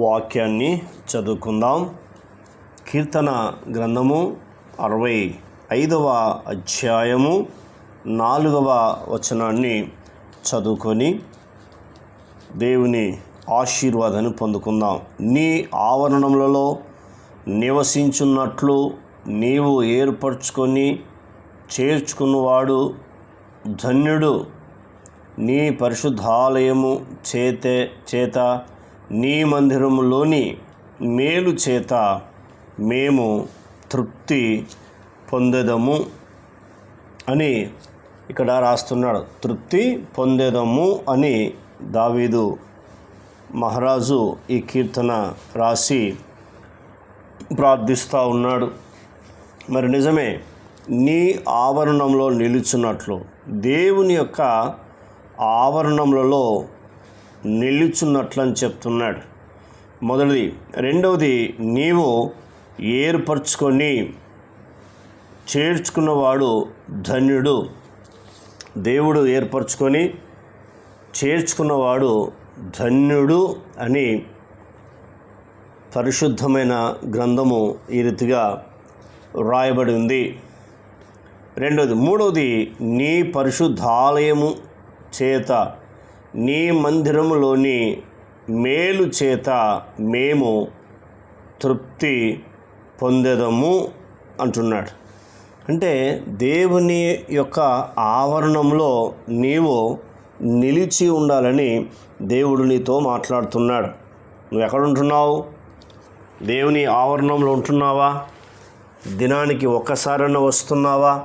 వాక్యాన్ని చదువుకుందాం. కీర్తన గ్రంథము అరవై ఐదవ అధ్యాయము నాలుగవ వచనాన్ని చదువుకొని దేవుని ఆశీర్వాదాన్ని పొందుకుందాం. నీ ఆవరణములలో నివసించున్నట్లు నీవు ఏర్పరచుకొని చేర్చుకున్నవాడు ధన్యుడు. నీ పరిశుద్ధాలయము చేతే చేత నీ మందిరములోని మేలు చేత మేము తృప్తి పొందేదము అని ఇక్కడ రాస్తున్నాడు. తృప్తి పొందేదము అని దావీదు మహారాజు ఈ కీర్తన రాసి ప్రార్థిస్తూ ఉన్నాడు. మరి నిజమే నీ ఆవరణంలో నిలుచున్నట్లు దేవుని యొక్క ఆవరణములలో నిలుచున్నట్లని అని చెప్తున్నాడు. మొదటిది. రెండవది నీవు ఏర్పరచుకొని చేర్చుకున్నవాడు ధన్యుడు. దేవుడు ఏర్పరచుకొని చేర్చుకున్నవాడు ధన్యుడు అని పరిశుద్ధమైన గ్రంథము ఈ రీతిగా రాయబడి ఉంది. రెండవది. మూడవది నీ పరిశుద్ధాలయము చేత నీ మందిరంలోని మేలు చేత మేము తృప్తి పొందెదము అంటున్నాడు. అంటే దేవుని యొక్క ఆవరణంలో నీవు నిలిచి ఉండాలని దేవుడు నీతో మాట్లాడుతున్నాడు. నువ్వు ఎక్కడుంటున్నావు దేవుని ఆవరణంలో ఉంటున్నావా? దినానికి ఒక్కసారైనా వస్తున్నావా?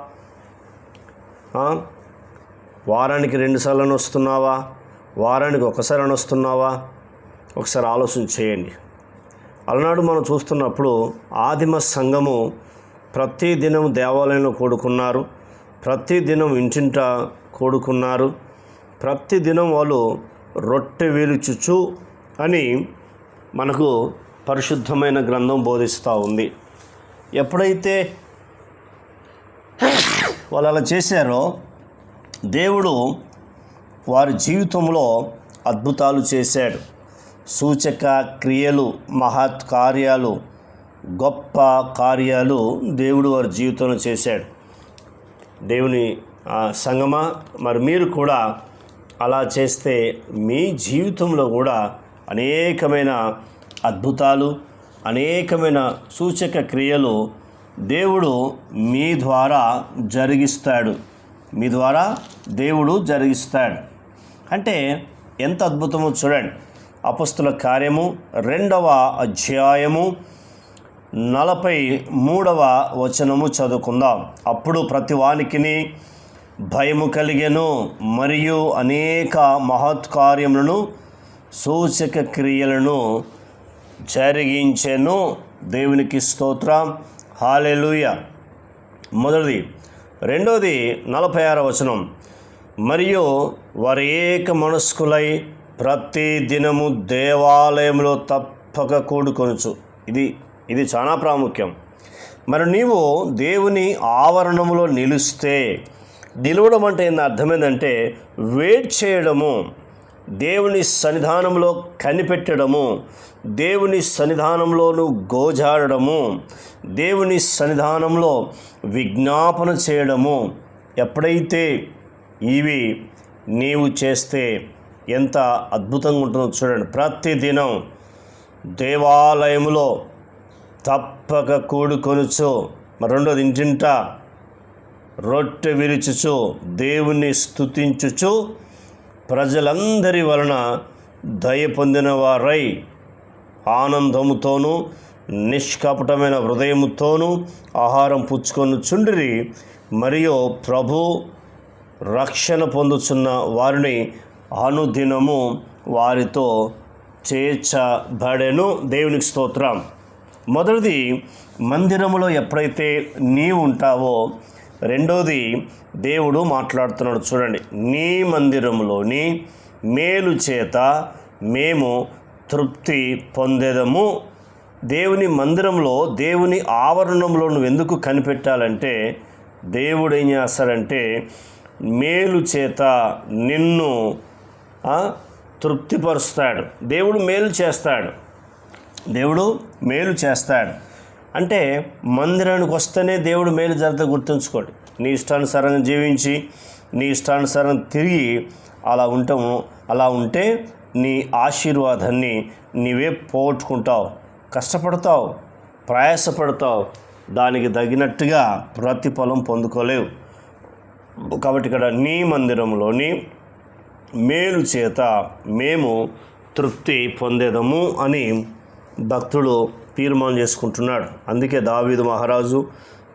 వారానికి రెండుసార్లు వస్తున్నావా? వారానికి ఒకసారి వస్తున్నావా ఒకసారి ఆలోచన చేయండి. అలనాడు మనం చూస్తున్నప్పుడు ఆదిమ సంఘము ప్రతి దినం దేవాలయంలో కూడుకున్నారు. ప్రతి దినం ఇంటింట కూడుకున్నారు. ప్రతి దినం వాళ్ళు రొట్టె వీలుచుచు అని మనకు పరిశుద్ధమైన గ్రంథం బోధిస్తూ ఉంది. ఎప్పుడైతే వాళ్ళు అలా చేశారో దేవుడు వారి జీవితంలో అద్భుతాలు చేశాడు. సూచక క్రియలు మహత్ కార్యాలు గొప్ప కార్యాలు దేవుడు వారి జీవితంలో చేశాడు. దేవుని సంగమ సంగమా మరి మీరు కూడా అలా చేస్తే మీ జీవితంలో కూడా అనేకమైన అద్భుతాలు అనేకమైన సూచక క్రియలు దేవుడు మీ ద్వారా జరిగిస్తాడు. మీ ద్వారా దేవుడు జరిగిస్తాడు. అంటే ఎంత అద్భుతమో చూడండి. అపస్తుల కార్యము రెండవ అధ్యాయము నలభై మూడవ వచనము చదువుకుందాం. అప్పుడు ప్రతి వానికిని భయము కలిగెను మరియు అనేక మహత్కార్యములను సూచక క్రియలను జరిగించెను. దేవునికి స్తోత్రం. హాలెలుయ. మొదటిది. రెండోది నలభై ఆరో వచనం. మరియు వారు ఏక మనస్కులై ప్రతి దినము దేవాలయంలో తప్పక కూడుకొనుచు. ఇది ఇది చాలా ప్రాముఖ్యం. మరి నీవు దేవుని ఆవరణంలో నిలుస్తే నిలవడం అంటే ఏంది? అర్థమైందంటే వెయిట్ చేయడము దేవుని సన్నిధానంలో కనిపెట్టడము దేవుని సన్నిధానంలోను గోజాడడము దేవుని సన్నిధానంలో విజ్ఞాపన చేయడము. ఎప్పుడైతే ఇవి నీవు చేస్తే ఎంత అద్భుతంగా ఉంటుందో చూడండి. ప్రతిదినం దేవాలయములో తప్పక కూడుకొనుచు మరి రెండోది ఇంటింట రొట్టె విరుచుచు దేవుణ్ణి స్థుతించుచు ప్రజలందరి వలన దయ పొందిన వారై ఆనందముతోనూ నిష్కపటమైన హృదయముతోనూ ఆహారం పుచ్చుకొని చుండిరి మరియు ప్రభు రక్షణ పొందుచున్న వారిని అనుదినము వారితో చేర్చబడెను. దేవునికి స్తోత్రం. మొదటిది మందిరములో ఎప్పుడైతే నీవు ఉంటావో రెండోది దేవుడు మాట్లాడుతున్నాడు. చూడండి నీ మందిరములోని మేలు చేత మేము తృప్తి పొందేదము. దేవుని మందిరంలో దేవుని ఆవరణంలో నువ్వు ఎందుకు కనిపెట్టాలంటే దేవుడు ఏం చేస్తాడంటే మేలు చేత నిన్ను తృప్తిపరుస్తాడు. దేవుడు మేలు చేస్తాడు. దేవుడు మేలు చేస్తాడు. అంటే మందిరానికి వస్తేనే దేవుడు మేలు జరుగుతుంది గుర్తుంచుకోండి. నీ ఇష్టానుసారంగా జీవించి నీ ఇష్టానుసారం తిరిగి అలా ఉంటాము. అలా ఉంటే నీ ఆశీర్వాదాన్ని నీవే పోగొట్టుకుంటావు. కష్టపడతావు ప్రయాసపడతావు. దానికి తగినట్టుగా ప్రతిఫలం పొందుకోలేవు. కాబట్టి ఇక్కడ నీ మందిరంలోని మేలు చేత మేము తృప్తి పొందేదము అని భక్తుడు తీర్మానం చేసుకుంటున్నాడు. అందుకే దావీదు మహారాజు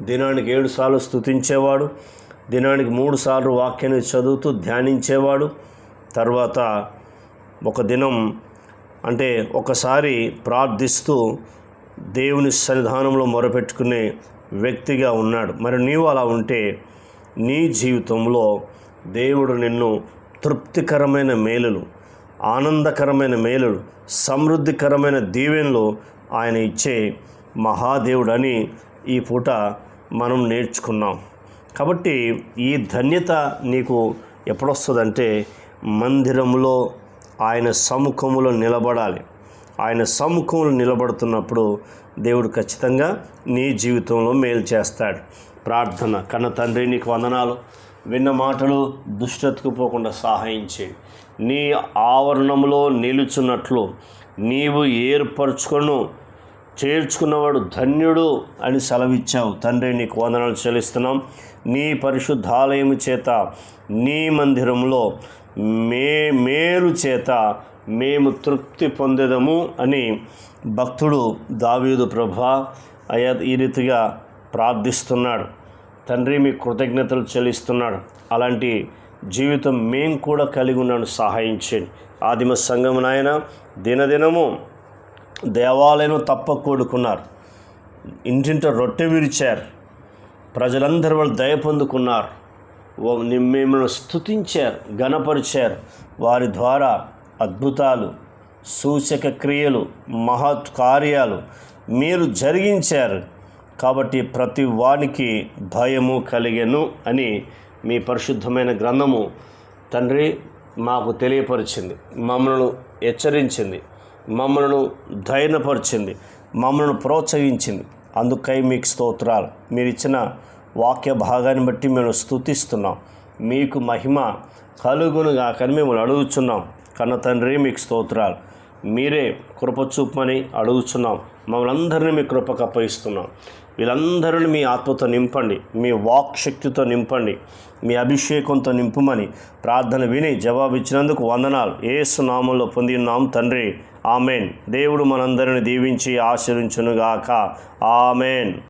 దినానికి ఏడుసార్లు స్థుతించేవాడు స్తుతించేవాడు దినానికి మూడు సార్లు వాక్యాన్ని చదువుతూ ధ్యానించేవాడు. తర్వాత ఒక దినం అంటే ఒకసారి ప్రార్థిస్తూ దేవుని సన్నిధానంలో మొరపెట్టుకునే వ్యక్తిగా ఉన్నాడు. మరి నీవు అలా ఉంటే నీ జీవితంలో దేవుడు నిన్ను తృప్తికరమైన మేలులు ఆనందకరమైన మేలులు సమృద్ధికరమైన దీవెనలు ఆయన ఇచ్చే మహాదేవుడు అని ఈ పూట మనం నేర్చుకున్నాం. కాబట్టి ఈ ధన్యత నీకు ఎప్పుడొస్తుందంటే మందిరంలో ఆయన సముఖములో నిలబడాలి. ఆయన సముఖంలో నిలబడుతున్నప్పుడు దేవుడు ఖచ్చితంగా నీ జీవితంలో మేలు చేస్తాడు. ప్రార్థన కన్న తండ్రి నీకు వందనాలు. విన్న మాటలు దుష్టతకు పోకుండా సహాయం చేయి. నీ ఆవరణంలో నిలుచున్నట్లు నీవు ఏర్పరచుకొను చేర్చుకున్నవాడు ధన్యుడు అని సెలవిచ్చావు. తండ్రి నీకు వందనాలు చెల్లిస్తున్నాం. నీ పరిశుద్ధాలయము చేత నీ మందిరంలో మే మేలు చేత మేము తృప్తి పొందేదము అని భక్తుడు దావీదు ప్రభా అయా ఈ రీతిగా ప్రార్థిస్తున్నాడు. తండ్రి మీ కృతజ్ఞతలు చెల్లిస్తున్నాడు. అలాంటి జీవితం మేము కూడా కలిగి ఉన్నాను సహాయించండి ఆదిమ సంఘం నాయన దినదినము దేవాలయం తప్ప కూడుకున్నారు. ఇంటింట రొట్టె విరిచారు. ప్రజలందరూ వాళ్ళు దయ పొందుకున్నారు. మిమ్మల్ని స్తుతించారు గణపరిచారు వారి ద్వారా అద్భుతాలు సూచక క్రియలు మహత్ కార్యాలు మీరు జరిగించారు. కాబట్టి ప్రతి వానికి భయము కలిగెను అని మీ పరిశుద్ధమైన గ్రంథము తండ్రి మాకు తెలియపరిచింది. మమ్మల్ని హెచ్చరించింది. మమ్మల్ని ధైర్యపరిచింది. మమ్మల్ని ప్రోత్సహించింది. అందుకై మీకు స్తోత్రాలు. మీరు ఇచ్చిన వాక్య భాగాన్ని బట్టి మేము స్తుతిస్తున్నాం. మీకు మహిమ కలుగునుగాకని మేము మిమ్మల్ని అడుగుచున్నాం. కన్న తండ్రి మీకు స్తోత్రాలు. మీరే కృప చూపమని అడుగుచున్నాం. మమ్మల్ని అందరినీ మీ కృపకు అప్పగిస్తున్నాం వీళ్ళందరిని మీ ఆత్మతో నింపండి. మీ వాక్ శక్తితో నింపండి. మీ అభిషేకంతో నింపుమని ప్రార్థన విని జవాబిచ్చినందుకు వందనాలు. ఏసు నామంలో పొంది ఉన్నాం తండ్రి. ఆమెన్. దేవుడు మనందరిని దీవించి ఆశీర్వించునుగాక. ఆమెన్.